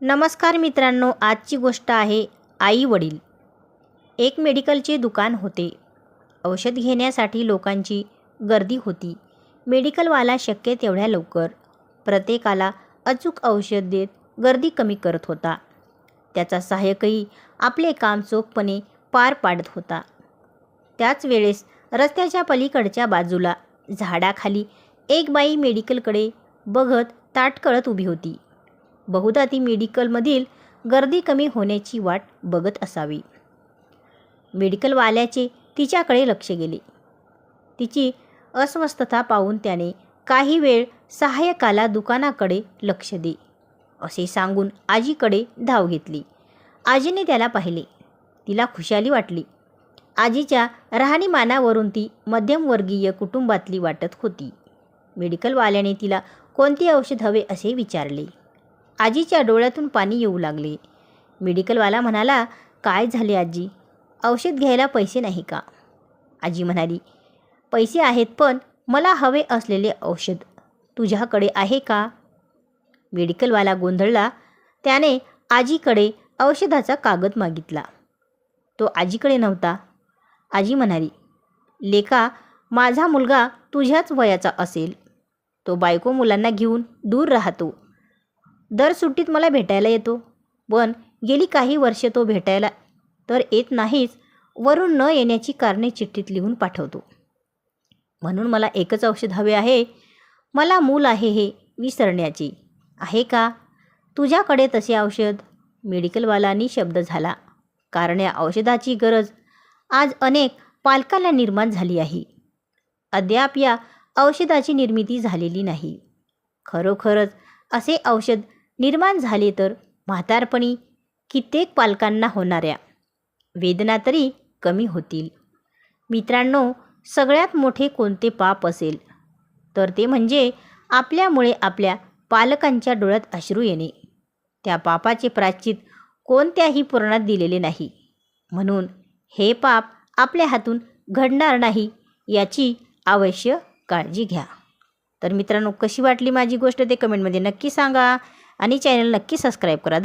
नमस्कार मित्रांनो आजची गोष्ट आहे आई वडील एक मेडिकलचे दुकान होते. औषध घेण्यासाठी लोकांची गर्दी होती. मेडिकलवाला शक्य तेवढ्या लवकर. प्रत्येकाला अचूक औषध देत गर्दी कमी करत होता. त्याचा सहाय्यकही आपले काम चोखपणे पार पाडत होता. त्याच वेळेस रस्त्याच्या पलीकडच्या बाजूला झाडाखाली एक बाई मेडिकलकडे बघत ताटकळत उभी होती. बहुधा ती मेडिकलमधील गर्दी कमी होण्याची वाट बघत असावी. मेडिकलवाल्याचे तिच्याकडे लक्ष गेले. तिची अस्वस्थता पाहून त्याने काही वेळ सहाय्यकाला दुकानाकडे लक्ष दे असे सांगून आजीकडे धाव घेतली. आजीने त्याला पाहिले. तिला खुशाली वाटली. आजीच्या राहणीमानावरून ती मध्यमवर्गीय कुटुंबातली वाटत होती. मेडिकलवाल्याने तिला कोणते औषध हवे असे विचारले? आजीच्या डोळ्यातून पाणी येऊ लागले. मेडिकलवाला म्हणाला काय झाले आजी? औषध घ्यायला पैसे नाही का? आजी म्हणाली पैसे आहेत पण मला हवे असलेले औषध तुझ्याकडे आहे का? मेडिकलवाला गोंधळला. त्याने आजीकडे औषधाचा कागद मागितला. तो आजीकडे नव्हता. आजी म्हणाली लेका माझा मुलगा तुझ्याच वयाचा असेल. तो बायको मुलांना घेऊन दूर राहतो. दर सुट्टीत मला भेटायला येतो. पण गेली काही वर्षे तो भेटायला तर येत नाहीच वरून न येण्याची कारणे चिठ्ठीत लिहून पाठवतो. म्हणून मला एकच औषध हवे आहे. मला मूल आहे हे विसरण्याचे. आहे का? तुझ्याकडे तसे औषध? मेडिकलवालांनी शब्द झाला. कारण या औषधाची गरज आज अनेक पालकांना निर्माण झाली आहे. अद्याप या औषधाची निर्मिती झालेली नाही. खरोखरच असे औषध निर्माण झाले तर म्हातारपणी कित्येक पालकांना होणाऱ्या वेदना तरी कमी होतील. मित्रांनो सगळ्यात मोठे कोणते पाप असेल? तर ते म्हणजे आपल्यामुळे आपल्या पालकांच्या डोळ्यात अश्रू येणे. त्या पापाचे प्राश्चित कोणत्याही पुराणात दिलेले नाही. म्हणून हे पाप आपल्या हातून घडणार नाही याची अवश्य काळजी घ्या. तर मित्रांनो कशी वाटली माझी गोष्ट ते कमेंटमध्ये नक्की सांगा. आणि चॅनल नक्की सबस्क्राईब करा.